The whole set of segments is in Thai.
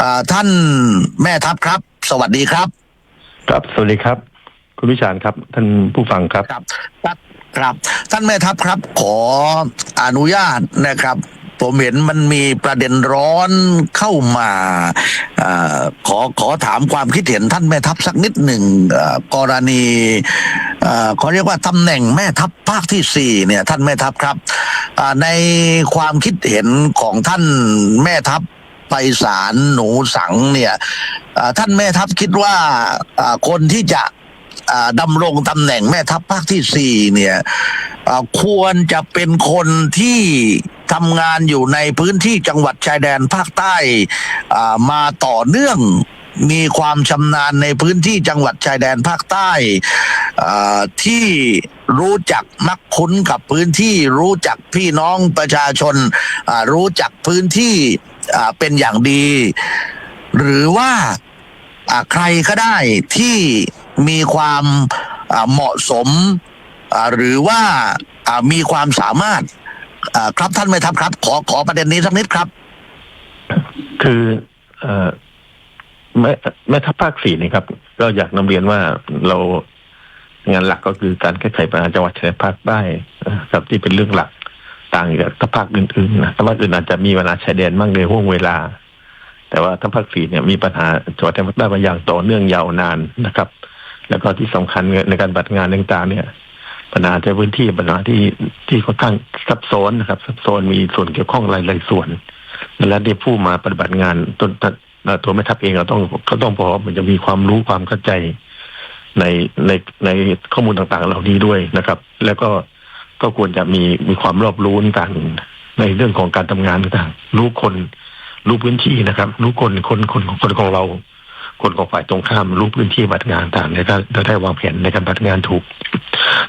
อ่าท่านแม่ทัพครับ สวัสดีครับ ครับ สวัสดีครับ คุณวิชาญครับ ท่านผู้ฟังครับ ครับครับครับ ท่านแม่ทัพครับ ขออนุญาตนะครับ ผมเห็นมันมีประเด็นร้อนเข้ามาอาขอขอถามความคิดเห็นท่านแม่ทัพสักนิดหนึ่งอ่ากรณีอ่าเขาเรียกว่าตำแหน่งแม่ทัพภาคที่สี่เนี่ย ท่านแม่ทัพครับอ่าในความคิดเห็นของท่านแม่ทัพ ไปสารหนูสังเนี่ยท่านแม่ทัพคิดว่าคนที่จะดำรงตำแหน่งแม่ทัพภาคที่สี่เนี่ยควรจะเป็นคนที่ทำงานอยู่ในพื้นที่จังหวัดชายแดนภาคใต้มาต่อเนื่องมีความชำนาญในพื้นที่จังหวัดชายแดนภาคใต้ที่รู้จักมักคุ้นกับพื้นที่ รู้จักพี่น้องประชาชนรู้จักพื้นที่ เป็นอย่างดี หรือว่าใครก็ได้ที่มีความเหมาะสม หรือว่ามีความสามารถครับท่านไม่ทัพครับ ขอขอประเด็นนี้สักนิดครับ คือแม่แม่ทัพภาคสี่นี่ครับก็อยากนำเรียนว่าเรางานหลักก็คือการแก้ไขปัญหาจังหวัดชายแดนภาคใต้ครับที่เป็นเรื่องหลัก ต่างจากทัพภาคอื่นๆนะทัพภาคอื่นอาจจะมีปัญหาชายแดนบ้างในห่วงเวลา แต่ว่าทัพภาคสี่เนี่ยมีปัญหาจังหวัดแดนภาคใต้มาอย่างต่อเนื่องยาวนานนะครับ แล้วก็ที่สำคัญในการบัตรงานต่างๆเนี่ยปัญหาในพื้นที่ปัญหาที่ที่ค่อนข้างซับซ้อนนะครับซับซ้อนมีส่วนเกี่ยวข้องหลายๆส่วน และที่ผู้มาปฏิบัติงานตัวตัวแม่ทัพเองเราต้องก็ต้องพอมันจะมีความรู้ความเข้าใจในในในข้อมูลต่างๆ เหล่านี้ด้วยนะครับ แล้วก็ ก็ควรจะมีมีความรอบรู้ต่างในเรื่องของการทำงานต่างรู้คน รู้พื้นที่นะครับ รู้คนคนคนของคนของเรา คนของฝ่ายตรงข้าม รู้พื้นที่บัตรงานต่างในการจะได้วางแผนในการบัตรงานถูก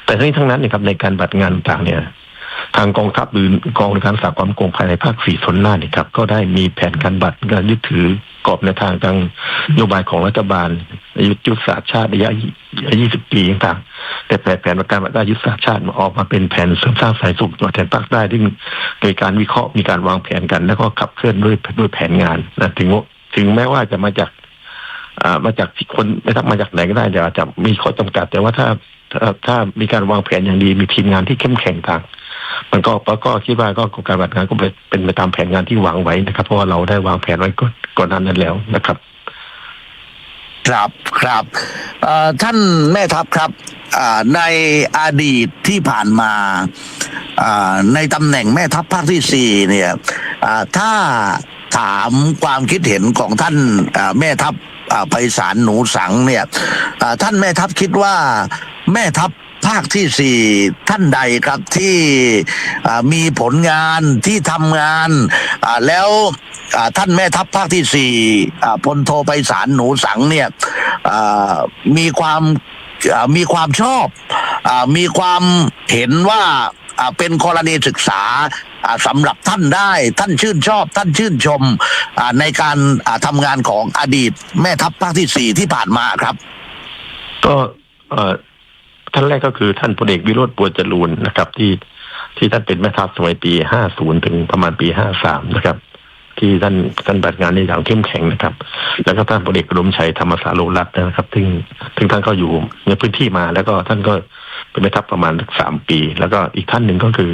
แต่ทั้งนี้ทั้งนั้นนี่ยครับในการบัตรงานต่างเนี่ย ทางกองทัพหรือกองการรักษาความมั่นคงภายในภาคสี่ส่วนหน้าเนี่ยครับ ก็ได้มีแผนการบัตรการยึดถือกรอบในทางทางนโยบายของรัฐบาลยุทธยุทธศาสตร์ชาติระยะ 20 ปีต่างๆ แต่แผนแผนการบัตรได้ยุทธศาสตร์ชาติมาออกมาเป็นแผนเสริมสร้างสายสุขจังหวัดชายแดนภาคใต้ที่มีการวิเคราะห์มีการวางแผนกัน แล้วก็ขับเคลื่อนด้วยด้วยแผนงานนะถึงถึงแม้ว่าจะมาจากอ่ามาจากที่คนไม่ทักมาจากไหนก็ได้แต่อาจจะมีข้อจำกัด แต่ว่าถ้าถ้าถามีการวางแผนอย่างดีมีทีมงานที่เข้มแข็งทางมันก็ก็คิดว่าก็การปฏิบัติงานก็เป็นไปตามแผนงานที่วางไว้นะครับ เพราะว่าเราได้วางแผนไว้ก่อนก่อนหนานั้นแล้วนะครับ ครับครับท่านแม่ทัพครับ ในอดีตที่ผ่านมาในตำแหน่งแม่ทัพภาคที่สี่เนี่ยถ้าถามความคิดเห็นของท่านแม่ทัพไพศาลหนูสังเนี่ยท่านแม่ทัพคิดว่าแม่ทัพภาคที่สี่ท่านใดครับที่มีผลงานที่ทำงานแล้วท่านแม่ทัพภาคที่สี่พลโทไปสารหนูสังเนี่ยมีความ มีความชอบอมีความเห็นว่าเป็นกรณีศึกษาสำหรับท่านได้ท่านชื่นชอบ ท่านชื่นชมในการอ่าทำงานของอดีต แม่ทัพภาคที่สี่ที่ผ่านมาครับ ก็ท่านแรกก็คือท่านพลเอกวิโรธปัวจรูนนะครับ ที่ที่ท่านเป็นแม่ทัพสมัยปี 50 ถึงประมาณปี 53 นะครับ ที่ท่านท่านปฏิบัติงานในอย่างเข้มแข็งนะครับ แล้วก็ท่านพลเอกกรมชัยธรรมสาโรรัตน์นะครับซึ่งซึ่งท่านก็อยู่ในพื้นที่มา แล้วก็ท่านก็เป็นแม่ทัพประมาณสามปี แล้วก็อีกท่านหนึ่งก็คือ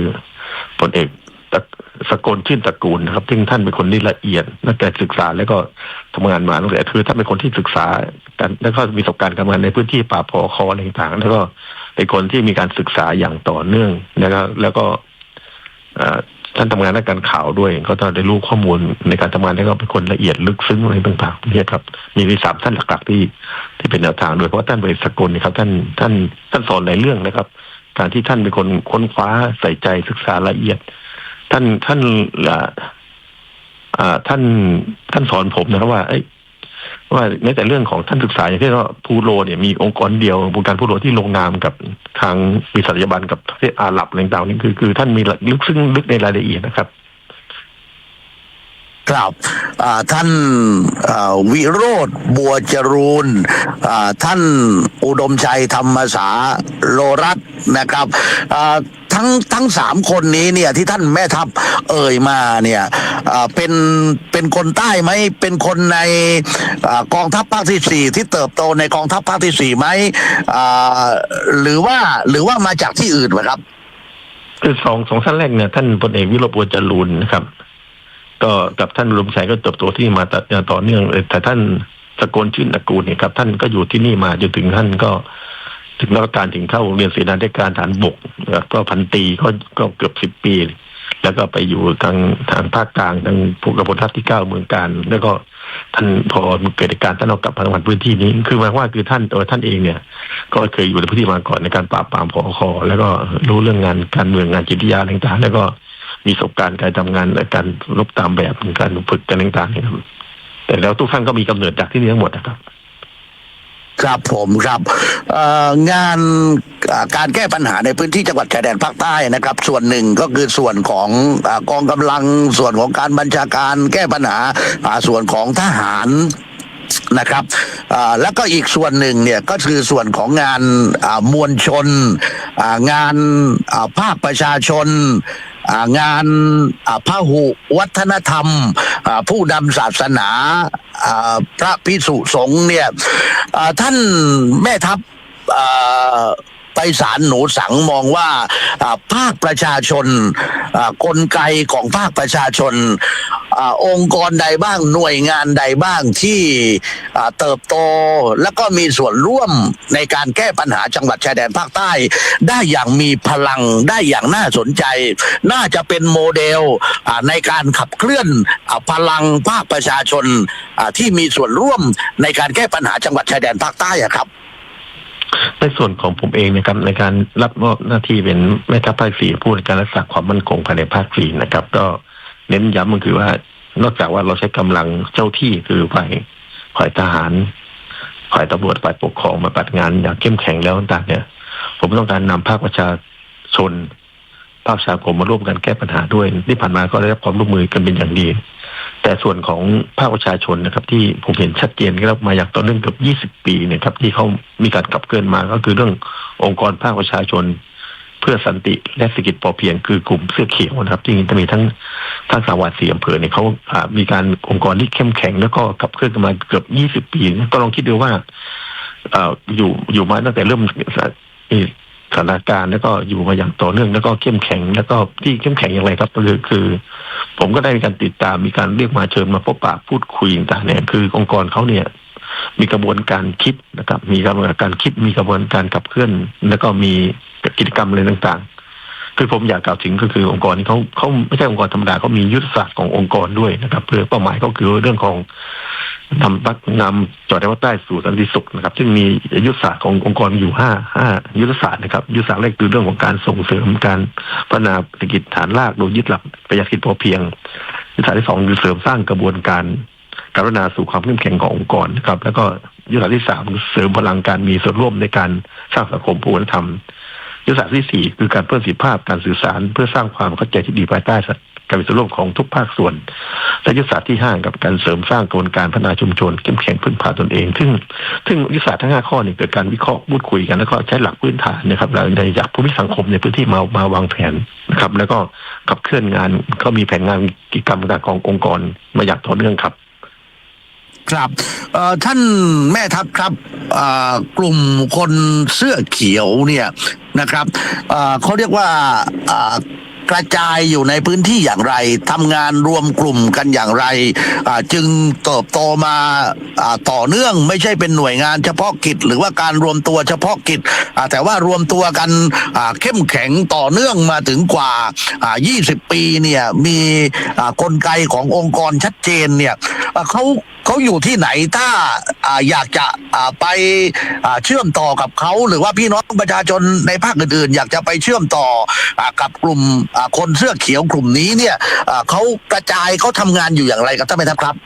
พลเอกตะสกลชื่นตระกูลนะครับ ซึ่งท่านเป็นคนที่ละเอียดนักการศึกษาแล้วก็ทำงานมาตั้งแต่คือท่านเป็นคนที่ศึกษากันแล้วก็มีประสบการณ์การทำงานในพื้นที่ป่าพอคออะไรต่างๆแล้วก็เป็นคนที่มีการศึกษาอย่างต่อเนื่องนะครับแล้วก็อ่อ ท่านทำงานด้านการข่าวด้วย ก็ต้องได้รู้ข้อมูลในการทำงานแล้วก็เป็นคนละเอียดลึกซึ้งอะไรต่างๆเนี่ยครับ มีมีสามท่านหลักๆที่ที่เป็นแนวทางด้วยเพราะท่านเป็นสกุลนี่ครับ ท่านท่านท่านสอนหลายเรื่องนะครับ การที่ท่านเป็นคนค้นคว้าใส่ใจศึกษาละเอียด ท่านท่านอ่าอ่าท่านท่านสอนผมนะครับว่าเอ้ ว่าแม้แต่เรื่องของท่านศึกษาอย่างเช่นว่าพูโรเนี่ยมีองค์กรเดียวองค์การพูโรที่ลงนามกับทางมีศัลยบันกับประเทศอาหรับอะไรต่างๆนี่คือคือท่านมีลึกซึ้งลึกในรายละเอียดนะครับ ครับท่านวิโรธบัวจรูนท่านอุดมชัยธรรมสาโลรัตน์นะครับทั้งทั้งสามคนนี้เนี่ยที่ท่านแม่ทัพเอ่ยมาเนี่ยเป็นเป็นคนใต้ไหมเป็นคนในอกองทัพภาคที่สี่ที่เติบโตในกองทัพภาคที่สี่ไหมหรือว่าหรือว่ามาจากที่อื่นไหมครับคือสองสองท่านแรกเนี่ยท่านพลเอกวิโรจน์บัวจรูนนะครับ ก็กับท่านรวมชัยก็เติบโตที่นี่มาต่อเนื่องเลยแต่ท่านสกลชื่นตะกูลเนี่ยครับ ท่านก็อยู่ที่นี่มาจนถึงท่านก็ ถึงรับการถึงเข้าโรงเรียนเสนาธิการฐานบกก็พันตีก็ก็เกือบสิบปี แล้วก็ไปอยู่ทางทางภาคกลางทางภูกระพลทัพที่เก้าเมืองการ แล้วก็ท่านพอเกิดการท่านเอากลับมาทำงานพื้นที่นี้ คือหมายว่าคือท่านตัวท่านเองเนี่ย ก็เคยอยู่ในพื้นที่มาก่อนในการปราบปรามพอคอแล้วก็รู้เรื่องงานการเมืองงานจิตวิทยาต่างๆแล้วก็ มีประสบการณ์การทำงานและการรบตามแบบการฝึกกันต่างๆนะครับแต่แล้วทุกท่านก็มีกำเนิดจากที่นี่ทั้งหมดนะครับครับผมครับงานการแก้ปัญหาในพื้นที่จังหวัดชายแดนภาคใต้นะครับ ส่วนหนึ่งก็คือส่วนของอกองกำลังส่วนของการบัญชาการแก้ปัญหาส่วนของทหารนะครับแล้วก็อีกส่วนหนึ่งเนี่ยก็คือส่วนของงานมวลชนงานภาคประชาชน งานพระหุวัฒนธรรม ผู้นำศาสนาพระพิสุสงฆ์เนี่ยท่านแม่ทัพ ไปสารหนูสังมองว่าภาคประชาชนกลไกของภาคประชาชนอองค์กรใดบ้างหน่วยงานใดบ้างที่เติบโตแล้วก็มีส่วนร่วมในการแก้ปัญหาจังหวัดชายแดนภาคใต้ ได้อย่างมีพลังได้อย่างน่าสนใจ น่าจะเป็นโมเดลในการขับเคลื่อนอพลังภาคประชาชนที่มีส่วนร่วมในการแก้ปัญหาจังหวัดชายแดนภาคใต้ครับ ในส่วนของผมเองนะครับในการรับมอบหน้าที่เป็นแม่ทัพภาคสี่ผู้ในการรักษาความมั่นคงภายในภาคสี่นะครับ ก็เน้นย้ำมันคือว่านอกจากว่าเราใช้กำลังเจ้าที่คือฝ่ายฝ่ายทหารฝ่ายตำรวจฝ่ายปกครองมาปฏิบัติงานอย่างเข้มแข็งแล้วต่างเนี่ย ผมต้องการนำภาคประชาชนภาคประชาคมมาร่วมกันแก้ปัญหาด้วยที่ผ่านมาก็ได้รับความร่วมมือกันเป็นอย่างดี แต่ส่วนของภาคประชาชนนะครับ ที่ผมเห็นชัดเจนก็มาอย่างต่อเนื่องเกือบ20 ปีเนะครับ ที่เขามีการขับเคลื่อนมาก็คือเรื่ององค์กรภาคประชาชน เพื่อสันติและเศรษฐกิจพอเพียงคือกลุ่มเสื้อเขียวนะครับที่จะมีทั้งทั้งสาวัดสี่อำเภอเนี่ยเขามีการองค์กรที่เข้มแข็ง แล้วก็ขับเคลื่อนกันมาเกือบ20 ปี ก็ลองคิดดูว่าอ่ออยู่อยู่มาตั้งแต่เริ่มสถานการณ์แล้วก็อยู่มาอย่างต่อเนื่องแล้วก็เข้มแข็ง แล้วก็ที่เข้มแข็งอย่างไรครับก็คือคือ ผมก็ได้มีการติดตามมีการเรียกมาเชิญมาพบปะพูดคุยต่างๆเนี่ย คือองค์กรเขาเนี่ย มีกระบวนการคิดนะครับ มีกระบวนการคิดมีกระบวนการขับเคลื่อน แล้วก็มีกิจกรรมอะไรต่างๆ คือผมอยากกล่าวถึงก็คือองค์กรนี้เขาเขาไม่ใช่องค์กรธรรมดาเขามียุทธศาสตร์ขององค์กรด้วยนะครับ เพื่อเป้าหมายก็คือเรื่องของ นำปักนำจอดในวัดใต้สู่สันติสุขนะครับ ซึ่งมียุทธศาสตร์ขององค์กรอยู่ห้าห้ายุทธศาสตร์นะครับ ยุทธศาสตร์แรกคือเรื่องของการส่งเสริมการพัฒนาเศรษฐกิจฐานรากโดยยึดหลักประหยัดคิดพอเพียง ยุทธศาสตร์ที่สองคือเสริมสร้างกระบวนการการพัฒนาสู่ความเข้มแข็งขององค์กรนะครับ แล้วก็ยุทธศาสตร์ที่สามเสริมพลังการมีส่วนร่วมในการสร้างสังคมผู้วัฒนธรรมยุทธศาสตร์ที่สี่คือการเพิ่มประสิทธิภาพการสื่อสาร เพื่อสร้างความเข้าใจที่ดีภายใต้ การมีส่วนร่วมของทุกภาคส่วน และยุทธศาสตร์ที่ห้ากับการเสริมสร้างกระบวนการพัฒนาชุมชนเข้มแข็งพึ่งพาตนเอง ซึ่งซึ่งยุทธศาสตร์ทั้งห้าข้อนี้เกิดการวิเคราะห์พูดคุยกันแล้วก็ใช้หลักพื้นฐานนะครับในจากภูมิสังคมในพื้นที่มามาวางแผนนะครับ แล้วก็ขับเคลื่อนงานก็มีแผนงานกิจกรรมต่างขององค์กรมาอย่างต่อเนื่องครับครับท่านแม่ทัพครับกลุ่มคนเสื้อเขียวเนี่ยนะครับเขาเรียกว่า กระจายอยู่ในพื้นที่อย่างไรทำงานรวมกลุ่มกันอย่างไร จึงเติบโตมาต่อเนื่องไม่ใช่เป็นหน่วยงานเฉพาะกิจ หรือว่าการรวมตัวเฉพาะกิจ แต่ว่ารวมตัวกันเข้มแข็งต่อเนื่องมาถึงกว่า 20 ปีเนี่ยมีกลไกขององค์กรชัดเจนเนี่ยเขาเขาอยู่ที่ไหนถ้าอยากจะไปเชื่อมต่อกับเขา หรือว่าพี่น้องประชาชนในภาคอื่นๆ อยากจะไปเชื่อมต่อกับกลุ่มคนเสื้อเขียวกลุ่มนี้เนี่ยเขากระจายเขาทำงานอยู่อย่างไรครับท่านแม่ทัพครับ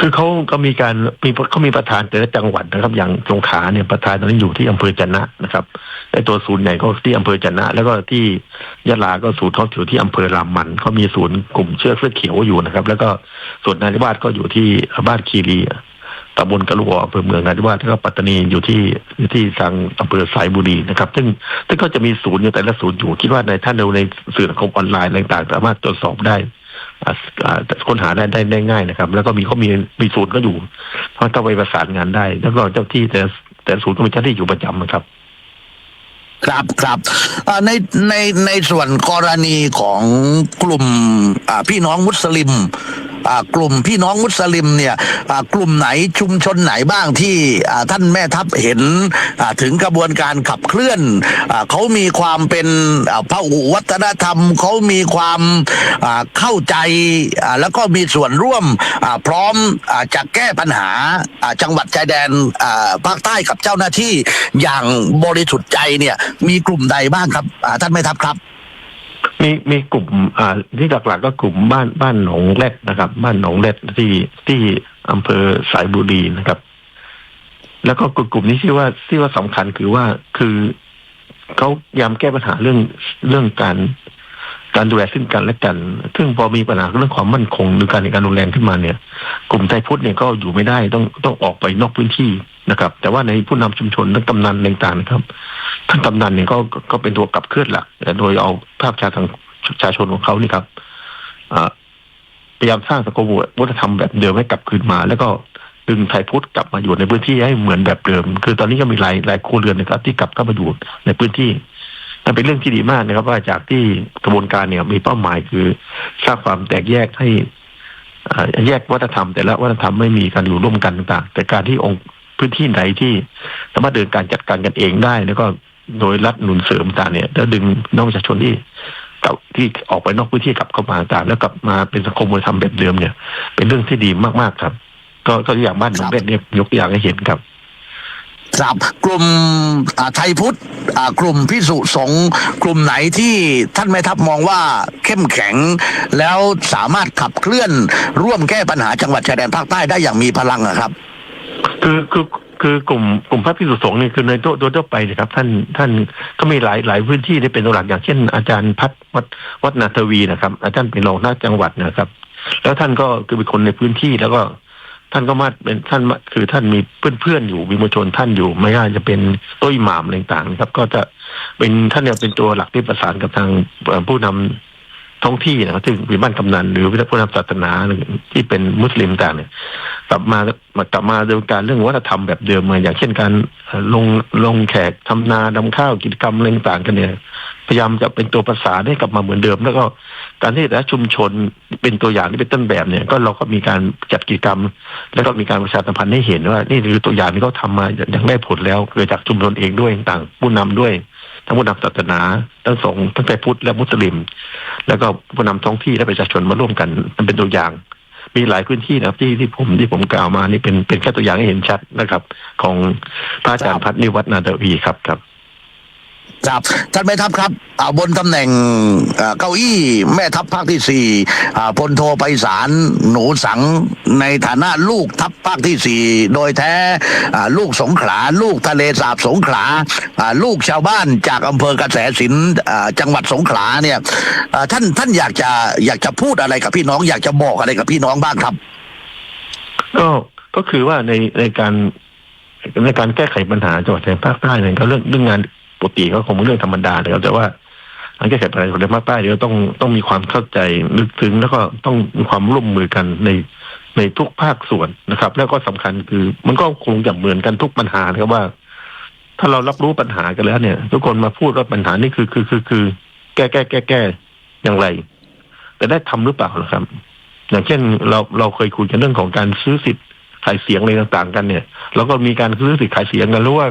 คือเขาก็มีการมีเขามีประธานแต่ละจังหวัดนะครับ อย่างสงขลาเนี่ยประธานตอนนี้อยู่ที่อำเภอจะนนะนะครับไอตัวศูนย์ใหญ่ก็ที่อำเภอจะนนะแล้วก็ที่ยะลาก็ศูนย์เขาอยู่ที่อำเภอรามันเขามีศูนย์กลุ่มเชือกเสื้อเขียวอยู่นะครับ แล้วก็ส่วนนาริวาสก็อยู่ที่บ้านคีรี ตำบลกะลุกอำเภอเมืองนราธิวาสแล้วก็ปัตตานีอยู่ที่อยู่ที่ทางอำเภอสายบุรีนะครับ ซึ่งซึ่งก็จะมีศูนย์อยู่แต่ละศูนย์อยู่คิดว่าในท่านเราในสื่อสังคมออนไลน์ต่างๆ สามารถตรวจสอบได้ค้นหาได้ได้ง่ายนะครับ แล้วก็มีเขามีมีศูนย์ก็อยู่เพราะต้องไปประสานงานได้ แล้วก็เจ้าที่แต่แต่ศูนย์ก็มีเจ้าหน้าที่อยู่ประจำนะครับครับครับในในในส่วนกรณีของกลุ่มพี่น้องมุสลิมกลุ่มพี่น้องมุสลิมเนี่ยกลุ่มไหนชุมชนไหนบ้างที่ท่านแม่ทัพเห็นถึงกระบวนการขับเคลื่อนอเขามีความเป็นพหุวัฒนธรรมเขามีความเข้าใจแล้วก็มีส่วนร่วมพร้อมอจะแก้ปัญหาจังหวัดชายแดนภาคใต้กับเจ้าหน้าที่อย่างบริสุทธิ์ใจเนี่ยมีกลุ่มใดบ้างครับท่านแม่ทัพครับ มีมีกลุ่มอ่าที่หลักๆก็กลุ่มบ้านบ้านหนองเล็ดนะครับ บ้านหนองเล็ดที่ที่อำเภอสายบุรีนะครับ แล้วก็กลุ่มกลุ่มนี้ที่ว่าที่ว่าสำคัญคือว่าคือเขายามแก้ปัญหาเรื่องเรื่องการการดูแลซึ่งกันและกัน ซึ่งพอมีปัญหาเรื่องความมั่นคงหรือการในการรุนแรงขึ้นมาเนี่ย กลุ่มไทยพุทธเนี่ยก็อยู่ไม่ได้ต้องต้องออกไปนอกพื้นที่นะครับ แต่ว่าในผู้นำชุมชนและกำนันต่างๆนะครับ ท่านกำนันเนี่ยก็ก็เป็นตัวกับเคลื่อนหลักแต่โดยเอาภาพชาทางประชาชนของเขานี่ครับพยายามสร้างสังคมวัฒนธรรมแบบเดิมให้กลับคืนมา แล้วก็ดึงไทยพุทธกลับมาอยู่ในพื้นที่ให้เหมือนแบบเดิม คือตอนนี้ก็มีหลายหลายครัวเรือนนะครับ ที่กลับเข้ามาอยู่ในพื้นที่แต่เป็นเรื่องที่ดีมากนะครับ ว่าจากที่กระบวนการเนี่ยมีเป้าหมายคือสร้างความแตกแยกให้แยกวัฒนธรรม แต่ละวัฒนธรรมไม่มีการอยู่ร่วมกันต่าง ๆ แต่การที่องค์พื้นที่ไหนที่สามารถเดินการจัดการกันเองได้ แล้วก็ โดยรัฐหนุนเสริมต่างเนี่ยแล้วดึงน้องประชาชนที่เก่าที่ออกไปนอกพื้นที่กลับเข้ามาต่างแล้วกลับมาเป็นสังคมวัฒนธรรมแบบเดิมเนี่ย เป็นเรื่องที่ดีมากๆครับ ก็ก็อย่างบ้านหนองเล็ดเนี่ยยกตัวอย่างให้เห็นครับครับกลุ่มอ่าไทยพุทธอ่ากลุ่มพิสุสงฆ์กลุ่มไหนที่ท่านแม่ทัพมองว่าเข้มแข็ง แล้วสามารถขับเคลื่อนร่วมแก้ปัญหาจังหวัดชายแดนภาคใต้ได้อย่างมีพลังอะครับ คือคือ คือกลุ่มกลุ่มพระพิสุสงฆ์เนี่ยคือในตัวโดยทั่วไปนะครับ ท่านท่านก็มีหลายหลายพื้นที่ที่เป็นตัวหลักอย่างเช่น อาจารย์พัฒน์วัดวัดนาทวีนะครับ อาจารย์เป็นรองหน้าจังหวัดนะครับ แล้วท่านก็คือเป็นคนในพื้นที่แล้วก็ท่านก็มาเป็นท่านคือท่านมีเพื่อนๆอยู่มีมวลชนท่านอยู่ ไม่ว่าจะเป็นต้ยหมามต่างๆนะครับ ก็จะเป็นท่านเนี่ยเป็นตัวหลักที่ประสานกับทางผู้นำ ท้องที่นะครับซึ่งมีบ้านกำนันหรือผู้นำศาสนาที่เป็นมุสลิมต่างเนี่ยกลับมามากลับมาโดยการเรื่องวัฒนธรรมแบบเดิมมาอย่างเช่นการลงลงแขกทำนาดำข้าวกิจกรรมอะไรต่างกันเนี่ย พยายามจะเป็นตัวประสานให้กลับมาเหมือนเดิม แล้วก็การที่แต่ชุมชนเป็นตัวอย่างที่เป็นต้นแบบเนี่ย ก็เราก็มีการจัดกิจกรรม แล้วก็มีการประชาสัมพันธ์ให้เห็นว่า นี่คือตัวอย่างที่เขาทำมาอย่างได้ผลแล้วเกิดจากชุมชนเองด้วยต่างผู้นำด้วย ทั้งผู้นำศาสนาทั้งสงฆ์ทั้งไทยพุทธและมุสลิม แล้วก็ผู้นำท้องที่และประชาชนมาร่วมกันมันเป็นตัวอย่าง มีหลายพื้นที่นะครับที่ที่ผมที่ผมกล่าวมานี่เป็นเป็นแค่ตัวอย่างให้เห็นชัดนะครับ ของพระอาจารย์พัฒนิวัฒนาดวีครับครับ ครับท่านแม่ทัพครับบนตำแหน่งเก้าอี้แม่ทัพภาคที่สี่พลโทไปสารหนูสังในฐานะลูกทัพภาคที่สี่โดยแท้ลูกสงขลาลูกทะเลสาบสงขลาลูกชาวบ้านจากอำเภอกระแสสินจังหวัดสงขลาเนี่ยท่านท่านอยากจะอยากจะพูดอะไรกับพี่น้อง อยากจะบอกอะไรกับพี่น้องบ้างครับก็ก็คือว่าในในการในการแก้ไขปัญหาจังหวัดชายภาคใต้เนี่ยก็เรื่องเรื่องงาน ปกติก็คงเป็นเรื่องธรรมดาเลยครับแต่ว่าการแก้ไขปัญหาจังหวัดชายแดนภาคใต้เดี๋ยวต้องต้องมีความเข้าใจลึกซึ้งแล้วก็ต้องมีความร่วมมือกันในในทุกภาคส่วนนะครับ แล้วก็สำคัญคือ มันก็คงจะเหมือนกันทุกปัญหานะครับว่า ถ้าเรารับรู้ปัญหากันแล้วเนี่ย ทุกคนมาพูดว่าปัญหานี่คือคือคือคือแก้แก้แก้แก้อย่างไร แต่ได้ทำหรือเปล่าล่ะครับ อย่างเช่นเราเราเคยคุยกันเรื่องของการซื้อสิทธิ์ขายเสียงอะไรต่างๆ กันเนี่ยเราก็มีการซื้อสิทธิ์ขายเสียงกันรู้ว่า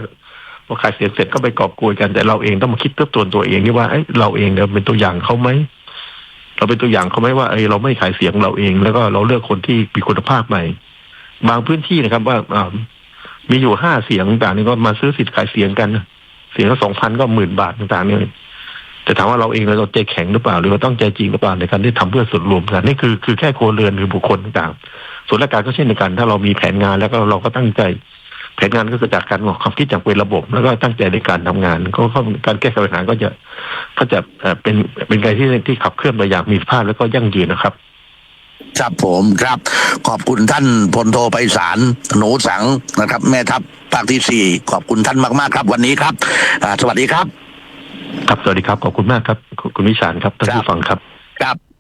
พอขายเสียงเสร็จก็ไปกอบโกยกัน แต่เราเองต้องมาคิดทบทวนตัวเองนี่ว่าเอ้เราเองเนี่ยเป็นตัวอย่างเขาไหมเราเป็นตัวอย่างเขาไหมว่าเอ้เราไม่ขายเสียงเราเอง แล้วก็เราเลือกคนที่มีคุณภาพใหม่ บางพื้นที่นะครับ ว่าอ่ามีอยู่ห้าเสียงต่างนี่ก็มาซื้อสิทธิ์ขายเสียงกัน เสียงละสองพันก็หมื่นบาทต่างๆเนี่ยแต่ถามว่าเราเองเราใจแข็งหรือเปล่า หรือเราต้องใจจริงหรือเปล่าในการที่ทำเพื่อส่วนรวมกันนี่คือคือแค่ครัวเรือนหรือบุคคลต่างส่วนราชการก็เช่นเดียวกัน ถ้าเรามีแผนงานแล้วก็เราก็ตั้งใจ แผนงานก็คือจากการออกความคิดจากเป็นระบบ แล้วก็ตั้งใจในการทำงานก็ก็การแก้ไขปัญหาก็จะก็จะเอ่อเป็นเป็นการที่ที่ขับเคลื่อนไปอย่างมีภาพแล้วก็ยั่งยืนนะครับครับผมครับ ขอบคุณท่านพลโทไปสารหนูสังนะครับ แม่ทัพภาคที่สี่ขอบคุณท่านมาก ๆ ครับ วันนี้ครับอ่าสวัสดีครับ ครับสวัสดีครับขอบคุณมากครับ คุณวิสารครับท่านครับผู้ฟังครับครับ